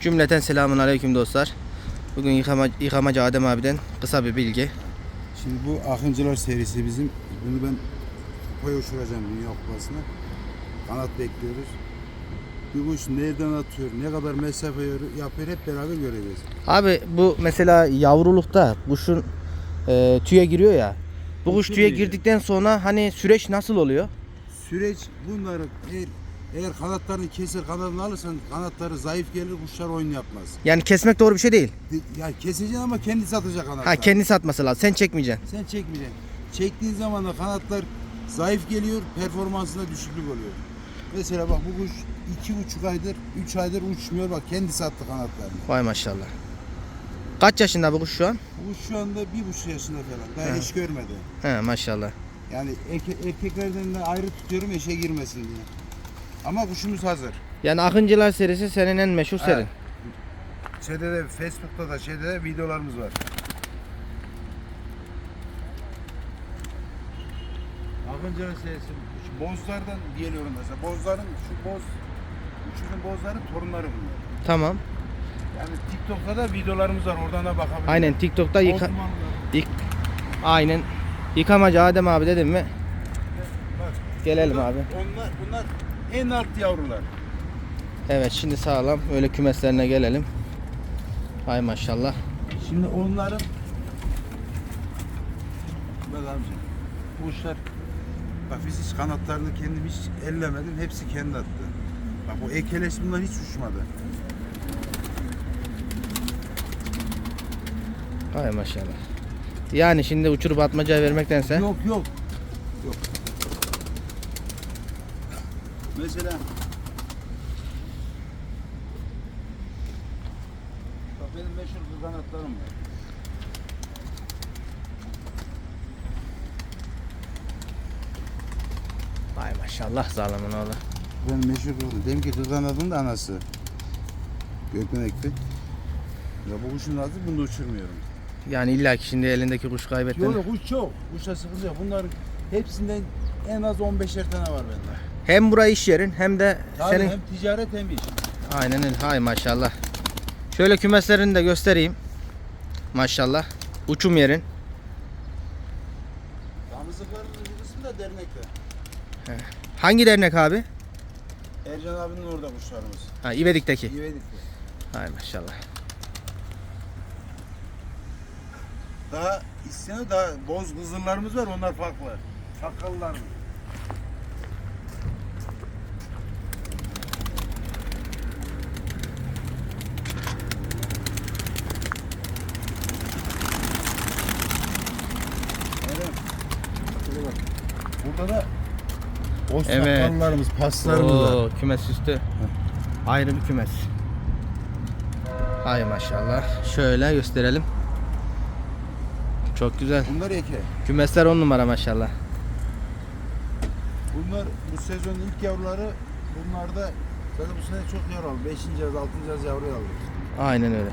Cümleten selamun aleyküm dostlar. Bugün yıkama, yıkamacı Adem abiden kısa bir bilgi. Şimdi bu Akıncılar serisi bizim. Bunu ben koy uçuracağım Dünya Kupası'na. Kanat bekliyoruz. Bir kuş nereden atıyor, ne kadar mesafe yapıyor hep beraber göreceğiz. Abi bu mesela yavrulukta kuşun e, tüye giriyor ya. Bu kuş tüye girdikten sonra hani süreç nasıl oluyor? Süreç bunları eğer, eğer kanatlarını keser kanadını alırsan kanatları zayıf gelir kuşlar oyun yapmaz. Yani kesmek doğru bir şey değil. De- Ya keseceksin ama kendisi atacak kanatlar. Ha kendisi atması lazım. Sen çekmeyeceksin. Sen çekmeyeceksin. Çektiğin zaman da kanatlar zayıf geliyor, performansında düşüklük oluyor. Mesela bak bu kuş iki buçuk aydır, üç aydır uçmuyor. Bak kendisi attı kanatlarını. Vay maşallah. Kaç yaşında bu kuş şu an? Bu kuş şu anda bir buçuk yaşında falan. Daha eş görmedi. He maşallah. Yani erke- erkeklerden de ayrı tutuyorum eşe girmesin diye. Ama kuşumuz hazır. Yani Akıncılar serisi senin en meşhur serin. Evet. Şeyde de Facebook'ta da şeyde de videolarımız var. Akıncı'nın serisi şu bozlardan geliyorum mesela. Bozların şu boz uçurun bozların torunları bunlar. Tamam. Yani TikTok'ta da videolarımız var. Oradan da bakabilirsiniz. Aynen TikTok'ta yıka, Osmanlılar. yık, aynen yıkamacı Adem abi dedim mi? Bak, Gelelim bunlar- abi. Onlar bunlar en alt yavrular. Evet şimdi sağlam öyle kümeslerine gelelim. Hay maşallah. Şimdi onların Bak amca. Bu kuşlar Bak biz hiç kanatlarını kendim hiç ellemedim. Hepsi kendi attı. Bak bu ekeleş bunlar hiç uçmadı. Hay maşallah. Yani şimdi uçurup atmacaya vermektense Yok yok. Yok. Mesela Bak benim meşhur bu kanatlarım var. Hay maşallah zalimin oğlu. Ben meşhur oldum. Dedim ki kırkanadın da anası. Gökmenek'ti. Ya bu kuşun adı bunu da uçurmuyorum. Yani illa ki şimdi elindeki kuş kaybettin. Yok yok kuş çok. Kuşa sıkıntı yok. Bunların hepsinden en az 15'er tane var bende. Hem burayı iş yerin hem de Tabii senin hem ticaret hem iş. aynen öyle. Hay maşallah. Şöyle kümeslerini de göstereyim. Maşallah. Uçum yerin. Damızlıkların bir kısmı da dernekte. Hangi dernek abi? Ercan abinin orada kuşlarımız. Ha İvedik'teki. İvedik'te. Hay maşallah. Daha isteyen daha boz kızıllarımız var onlar farklı. Sakallılar. Evet. Şöyle bak. Burada da boz Evet. sakallarımız, paslarımız var. Oo, kümes üstü. Ayrı bir kümes. Hay maşallah. Şöyle gösterelim. Çok güzel. Bunlar eke. Kümesler on numara maşallah. Bunlar bu sezonun ilk yavruları bunlarda zaten bu sene çok yavru aldı. 5. yaz, 6. yaz yavru aldı. Aynen öyle.